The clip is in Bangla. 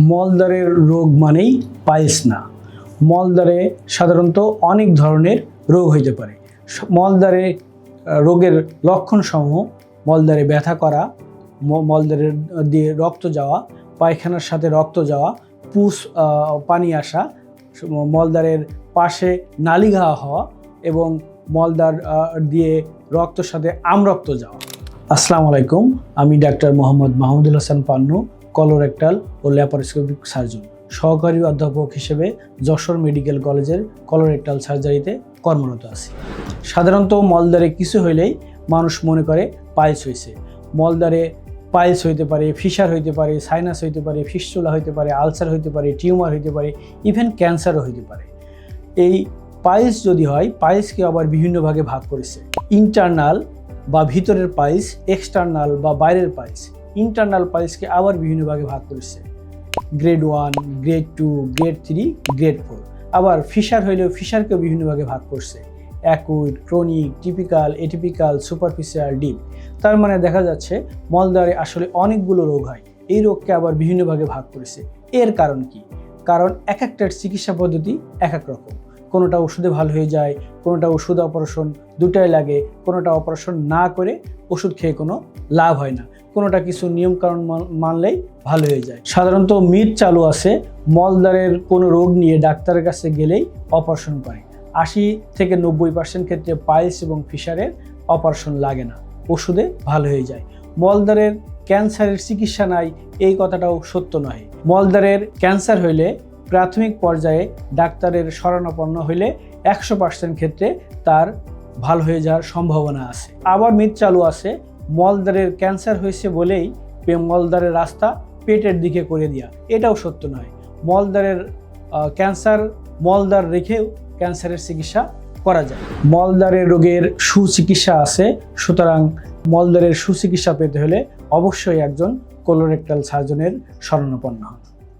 মলদ্বারের রোগ মানেই পাইলস না। মলদ্বারে সাধারণত অনেক ধরনের রোগ হইতে পারে। মলদ্বারে রোগের লক্ষণসমূহ মলদ্বারে ব্যথা করা মলদ্বারের দিয়ে রক্ত যাওয়া পায়খানার সাথে রক্ত যাওয়া পুষ পানি আসা মলদ্বারের পাশে নালিঘা হওয়া এবং মলদ্বার আহ, দিয়ে রক্তের সাথে আমরক্ত যাওয়া। আসসালামু আলাইকুম আমি ডাক্তার মোহাম্মদ মাহমুদুল হাসান পান্নু কলোরেক্টাল ও ল্যাপারোস্কোপিক সার্জন। সহকারী অধ্যাপক হিসেবে যশোর মেডিকেল কলেজের কলোরেক্টাল সার্জারিতে কর্মরত আছি। সাধারণত মলদ্বারে কিছু হইলেই মানুষ মনে করে পাইলস হয়েছে মলদ্বারে পাইলস হইতে পারে, ফিশার হইতে পারে, সাইনাস হইতে পারে ফিস্টুলা হইতে পারে, আলসার হইতে পারে, টিউমার হইতে পারে, ইভেন ক্যান্সারও হইতে পারে। এই পাইলস যদি হয়, পাইলসকে আবার বিভিন্ন ভাগে ভাগ করেছে। ইন্টারনাল বা ভিতরের পাইলস, এক্সটার্নাল বা বাইরের পাইলস। ইন্টারনাল পাইলসকে আবার বিভিন্ন ভাগে ভাগ করেছে। Grade one grade two grade three grade four আবার ফিশার হইলেও ফিশারকেও বিভিন্ন ভাগে ভাগ করছে। Acute chronic typical atypical superficial deep তার মানে দেখা যাচ্ছে মলদ্বারে আসলে অনেকগুলো রোগ হয়। এই রোগকে আবার বিভিন্ন ভাগে ভাগ করেছে। এর কারণ কি? কারণ এক একটার চিকিৎসা পদ্ধতি এক এক রকম। কোনোটা ওষুধে ভালো হয়ে যায়, কোনোটা ওষুধ অপারেশন দুটাই লাগে, কোনোটা অপারেশন না করে ওষুধ খেয়ে কোনো লাভ হয় না। কোনোটা কিছু নিয়মকানুন মান- মানলেই ভালো হয়ে যায়। সাধারণত মিথ চালু আছে, মলদ্বারের কোনো রোগ নিয়ে ডাক্তারের কাছে গেলেই অপারেশন করে। আশি থেকে নব্বই পার্সেন্ট ক্ষেত্রে পাইলস এবং ফিশারের অপারেশন লাগে না, ওষুধে ভালো হয়ে যায়। মলদ্বারের ক্যান্সারের চিকিৎসা নাই, এই কথাটাও সত্য নয়। মলদ্বারের ক্যান্সার হইলে প্রাথমিক পর্যায়ে ডাক্তারের শরণাপন্ন হইলে একশো পার্সেন্ট ক্ষেত্রে তার ভালো হয়ে যাওয়ার সম্ভাবনা আছে। আবার মিথ চালু আছে মলদ্বারের ক্যান্সার হয়েছে বলেই মলদারের রাস্তা পেটের দিকে করে দেওয়া এটাও সত্য নয়। মলদ্বারের ক্যান্সার মলদ্বার রেখেও ক্যান্সারের চিকিৎসা করা যায়। মলদ্বারের রোগের সুচিকিৎসা আছে, সুতরাং মলদ্বারের সুচিকিৎসা পেতে হলে অবশ্যই একজন কোলোরেক্টাল সার্জনের শরণাপন্ন হন।